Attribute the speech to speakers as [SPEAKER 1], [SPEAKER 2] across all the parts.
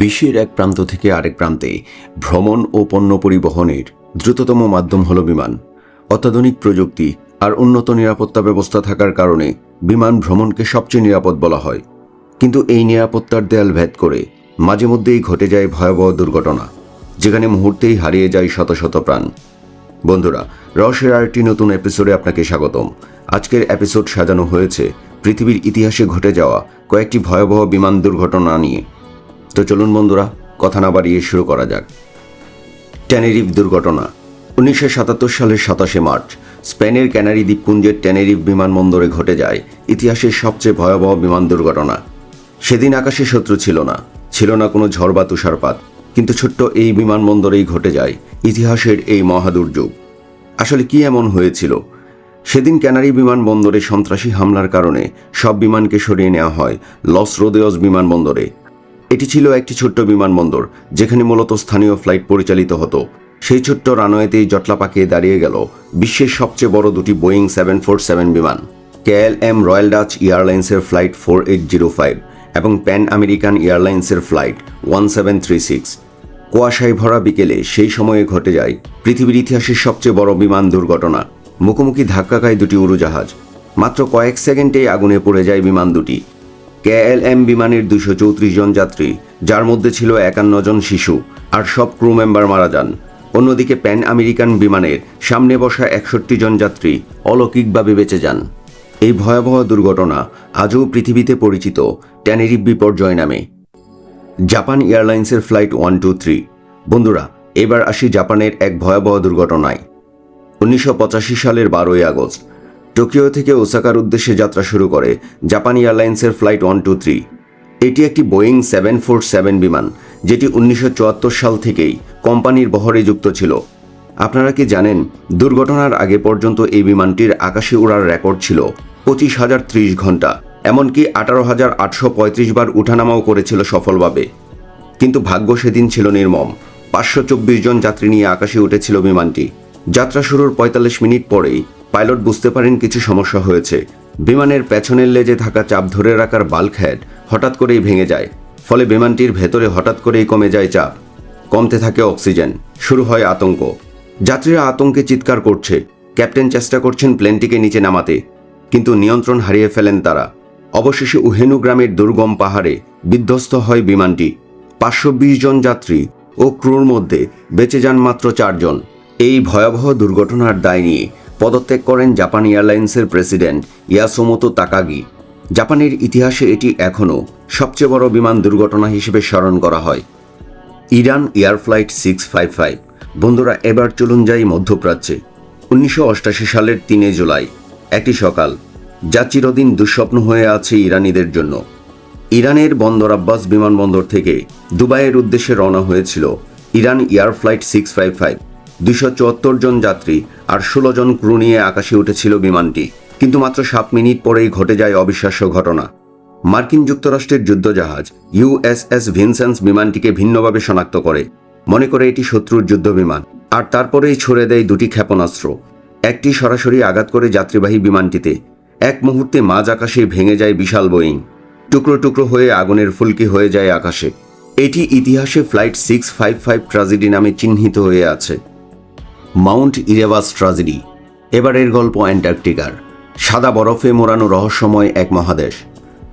[SPEAKER 1] বিশ্বের এক প্রান্ত থেকে আরেক প্রান্তে ভ্রমণ ও পণ্য পরিবহনের দ্রুততম মাধ্যম হল বিমান। অত্যাধুনিক প্রযুক্তি আর উন্নত নিরাপত্তা ব্যবস্থা থাকার কারণে বিমান ভ্রমণকে সবচেয়ে নিরাপদ বলা হয়। কিন্তু এই নিরাপত্তার দেয়াল ভেদ করে মাঝে মধ্যেই ঘটে যায় ভয়াবহ দুর্ঘটনা, যেখানে মুহূর্তেই হারিয়ে যায় শত শত প্রাণ। বন্ধুরা, রসের আরেকটি নতুন এপিসোডে আপনাকে স্বাগতম। আজকের এপিসোড সাজানো হয়েছে পৃথিবীর ইতিহাসে ঘটে যাওয়া কয়েকটি ভয়াবহ বিমান দুর্ঘটনা নিয়ে। তো চলুন বন্ধুরা, কথা না বাড়িয়ে শুরু করা যাক। ট্যানেরিফ দুর্ঘটনা, উনিশশো সাতাত্তর সালের সাতাশে মার্চ। স্পেনের ক্যানারি দ্বীপপুঞ্জের ট্যানেরিফ বিমানবন্দরে ঘটে যায় ইতিহাসের সবচেয়ে ভয়াবহ বিমান দুর্ঘটনা। সেদিন আকাশে শত্রু ছিল না ছিল না কোনো ঝড় বা তুষারপাত, কিন্তু ছোট্ট এই বিমানবন্দরেই ঘটে যায় ইতিহাসের এই মহাদুর্যোগ। আসলে কি এমন হয়েছিল? সেদিন ক্যানারি বিমানবন্দরে সন্ত্রাসী হামলার কারণে সব বিমানকে সরিয়ে নেওয়া হয় লস রোদেয়স বিমানবন্দরে। এটি ছিল একটি ছোট্ট বিমানবন্দর, যেখানে মূলত স্থানীয় ফ্লাইট পরিচালিত হতো। সেই ছোট্ট রানওয়েতেই জটলা পাকিয়ে দাঁড়িয়ে গেল বিশ্বের সবচেয়ে বড় দুটি বোয়িং সেভেন ফোর সেভেন বিমান কেএল এম রয়্যাল ডাচ এয়ারলাইন্সের flight four eight zero five এবং প্যান আমেরিকান এয়ারলাইন্সের flight one seven three six. কুয়াশায় ভরা বিকেলে সেই সময়ে ঘটে যায় পৃথিবীর ইতিহাসের সবচেয়ে বড় বিমান দুর্ঘটনা, মুখোমুখি ধাক্কা খায় দুটি উড়োজাহাজ। মাত্র কয়েক সেকেন্ডেই আগুনে পড়ে যায় বিমান দুটি। কেএলএম বিমানের দুশো চৌত্রিশ জন যাত্রী, যার মধ্যে ছিল একান্ন জন শিশু, আর সব ক্রু মেম্বার মারা যান। অন্যদিকে প্যান আমেরিকান বিমানের সামনে বসা একষট্টি জন যাত্রী অলৌকিকভাবে বেঁচে যান। এই ভয়াবহ দুর্ঘটনা আজও পৃথিবীতে পরিচিত ট্যানেরিপ বিপর্যয় নামে। জাপান এয়ারলাইন্সের ফ্লাইট ওয়ান টু থ্রি। বন্ধুরা, এবার আসি জাপানের এক ভয়াবহ দুর্ঘটনায়। উনিশশো পঁচাশি সালের বারোই আগস্ট টোকিও থেকে ওসাকার উদ্দেশ্যে যাত্রা শুরু করে জাপান এয়ারলাইন্সের ফ্লাইট ওয়ান টু থ্রি। এটি একটি বোয়িং সেভেন ফোর সেভেন বিমান, যেটি উনিশশো চুয়াত্তর সাল থেকেই কোম্পানির বহরে যুক্ত ছিল। আপনারা কি জানেন, দুর্ঘটনার আগে পর্যন্ত এই বিমানটির আকাশে উড়ার রেকর্ড ছিল পঁচিশ হাজার ত্রিশ ঘণ্টা, এমনকি আঠারো হাজার আটশো পঁয়ত্রিশ বার উঠানামাও করেছিল সফলভাবে। কিন্তু ভাগ্য সেদিন ছিল নির্মম। পাঁচশো চব্বিশ জন যাত্রী নিয়ে আকাশে উঠেছিল বিমানটি। যাত্রা শুরুর পঁয়তাল্লিশ মিনিট পরেই পাইলট বুঝতে পারেন কিছু সমস্যা হয়েছে। বিমানের পেছনের লেজে থাকা চাপ ধরে রাখার বাল্ক হেড হঠাৎ করেই ভেঙে যায়, ফলে বিমানটির ভেতরে হঠাৎ করেই কমে যায় চাপ। কমতে থাকে অক্সিজেন, শুরু হয় আতঙ্ক। যাত্রীরা আতঙ্কে চিৎকার করছে। ক্যাপ্টেন চেষ্টা করছেন প্লেনটিকে নিচে নামাতে, কিন্তু নিয়ন্ত্রণ হারিয়ে ফেলেন তারা। অবশেষে উহেনু গ্রামের দুর্গম পাহাড়ে বিধ্বস্ত হয় বিমানটি। পাঁচশো বিশ জন যাত্রী ও ক্রুর মধ্যে বেঁচে যান মাত্র চারজন। এই ভয়াবহ দুর্ঘটনার দায় নিয়ে পদত্যাগ করেন জাপান এয়ারলাইন্সের প্রেসিডেন্ট ইয়াসোমোতো তাকাগি। জাপানের ইতিহাসে এটি এখনও সবচেয়ে বড় বিমান দুর্ঘটনা হিসেবে স্মরণ করা হয়। Iran Air flight six five five, বন্ধুরা এবার চলুন যাই মধ্যপ্রাচ্যে। উনিশশো সালের তিনে জুলাই একটি সকাল, যা চিরদিন দুঃস্বপ্ন হয়ে আছে ইরানিদের জন্য। ইরানের বন্দর আব্বাস বিমানবন্দর থেকে দুবাইয়ের উদ্দেশ্যে রওনা হয়েছিল Iran Air flight six five five. দুশো চুয়াত্তর জন যাত্রী আর ষোলো জন ক্রু নিয়ে আকাশে উঠেছিল বিমানটি। কিন্তু মাত্র সাত মিনিট পরেই ঘটে যায় অবিশ্বাস্য ঘটনা। মার্কিন যুক্তরাষ্ট্রের যুদ্ধজাহাজ ইউএসএস ভিনসেন্স বিমানটিকে ভিন্নভাবে শনাক্ত করে। মনে করে এটি শত্রুর যুদ্ধ বিমান আর তারপরেই ছড়ে দেয় দুটি ক্ষেপণাস্ত্র। একটি সরাসরি আঘাত করে যাত্রীবাহী বিমানটিতে। এক মুহূর্তে মাঝ আকাশে ভেঙে যায় বিশাল বোয়িং। টুকরো টুকরো হয়ে আগুনের ফুলকি হয়ে যায় আকাশে। এটি ইতিহাসে flight six five five tragedy নামে চিহ্নিত হয়ে আছে। Mount Erebus tragedy. এবারের গল্প অ্যান্টার্কটিকার। সাদা বরফে মোড়ানো রহস্যময় এক মহাদেশ।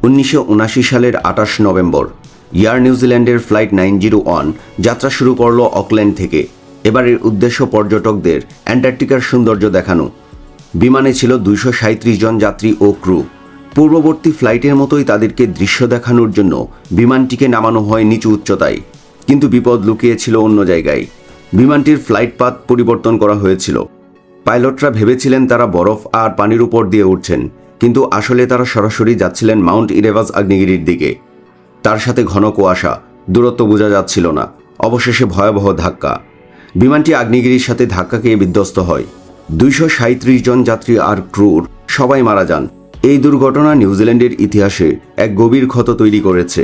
[SPEAKER 1] উনিশশো সালের আঠাশ নভেম্বর, ইয়ার নিউজিল্যান্ডের ফ্লাইট নাইন জিরো ওয়ান যাত্রা শুরু করল অকল্যান্ড থেকে। এবারের উদ্দেশ্য পর্যটকদের অ্যান্টার্কটিকার সৌন্দর্য দেখানো। বিমানে ছিল দুইশো জন যাত্রী ও ক্রু। পূর্ববর্তী ফ্লাইটের মতোই তাদেরকে দৃশ্য দেখানোর জন্য বিমানটিকে নামানো হয় নিচু উচ্চতায়। কিন্তু বিপদ লুকিয়েছিল অন্য জায়গায়। বিমানটির ফ্লাইট পাথ পরিবর্তন করা হয়েছিল। পাইলটরা ভেবেছিলেন তারা বরফ আর পানির উপর দিয়ে উঠছেন, কিন্তু আসলে তারা সরাসরি যাচ্ছিলেন মাউন্ট ইরেভাস আগ্নেয়গিরির দিকে। তার সাথে ঘন কুয়াশা, দূরত্ব বোঝা যাচ্ছিল না, অবশেষে ভয়াবহ ধাক্কা। বিমানটি আগ্নেয়গিরির সাথে ধাক্কা খেয়ে বিধ্বস্ত হয়। দুইশো জন যাত্রী আর ক্রুর সবাই মারা যান। এই দুর্ঘটনা নিউজিল্যান্ডের ইতিহাসে এক গভীর ক্ষত তৈরি করেছে।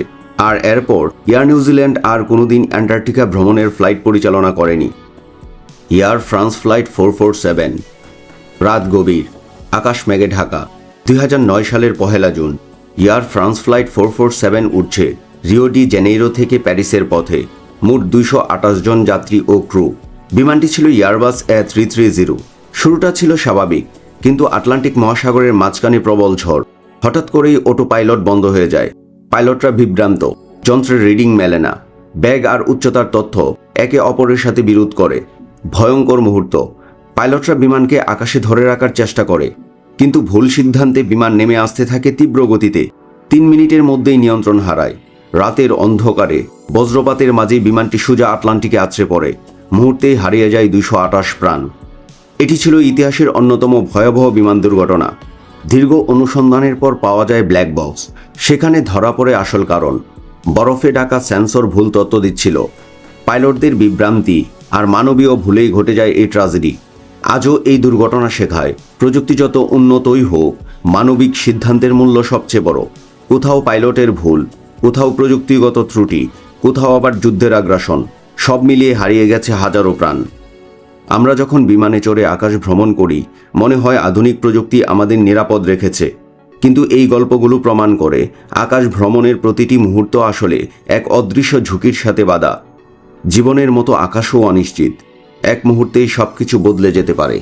[SPEAKER 1] আর এরপর এয়ার নিউজিল্যান্ড আর কোনোদিন অ্যান্টার্কটিকা ভ্রমণের ফ্লাইট পরিচালনা করেনি। Air France flight four four seven. রাত গভীর, আকাশ মেঘে ঢাকা। দুই হাজার নয় সালের পহেলা June, Air France flight four four seven উঠছে রিও ডি জেনেইরো থেকে প্যারিসের পথে। মোট দুইশো আঠাশ জন যাত্রী ও ক্রু। বিমানটি ছিল Airbus A three three zero. শুরুটা ছিল স্বাভাবিক, কিন্তু আটলান্টিক মহাসাগরের মাঝখানে প্রবল ঝড়। হঠাৎ করেই অটো পাইলট বন্ধ হয়ে যায়। পাইলটরা বিভ্রান্ত। যন্ত্রের রিডিং মেলে না। ব্যাগ আর উচ্চতার তথ্য একে অপরের সাথে বিরোধ করে। ভয়ঙ্কর মুহূর্ত। পাইলটরা বিমানকে আকাশে ধরে রাখার চেষ্টা করে। কিন্তু ভুল সিদ্ধান্তে বিমান নেমে আসতে থাকে তীব্র গতিতে। তিন মিনিটের মধ্যেই নিয়ন্ত্রণ হারায়। রাতের অন্ধকারে, বজ্রপাতের মাঝেই বিমানটি সোজা আটলান্টিকে আছড়ে পড়ে। মুহূর্তেই হারিয়ে যায় দুইশো আটাশ প্রাণ। এটি ছিল ইতিহাসের অন্যতম ভয়াবহ বিমান দুর্ঘটনা। দীর্ঘ অনুসন্ধানের পর পাওয়া যায় ব্ল্যাক বক্স সেখানে ধরা পড়ে আসল কারণ। বরফে ঢাকা সেন্সর ভুল তথ্য দিচ্ছিল। পাইলটদের বিভ্রান্তি আর মানবীয় ভুলেই ঘটে যায় এই ট্রাজেডি আজও এই দুর্ঘটনা শেখায়। প্রযুক্তি যত উন্নতই হোক, মানবিক সিদ্ধান্তের মূল্য সবচেয়ে বড়। কোথাও পাইলটের ভুল, কোথাও প্রযুক্তিগত ত্রুটি, কোথাও আবার যুদ্ধের আগ্রাসন, সব মিলিয়ে হারিয়ে গেছে হাজারো প্রাণ। আমরা যখন বিমানে চড়ে আকাশ ভ্রমণ করি, মনে হয় আধুনিক প্রযুক্তি আমাদের নিরাপদ রেখেছে। কিন্তু এই গল্পগুলো প্রমাণ করে আকাশ ভ্রমণের প্রতিটি মুহূর্ত আসলে এক অদৃশ্য ঝুঁকির সাথে বাধা। জীবনের মতো আকাশও অনিশ্চিত। এক মুহূর্তেই সব কিছু বদলে যেতে পারে।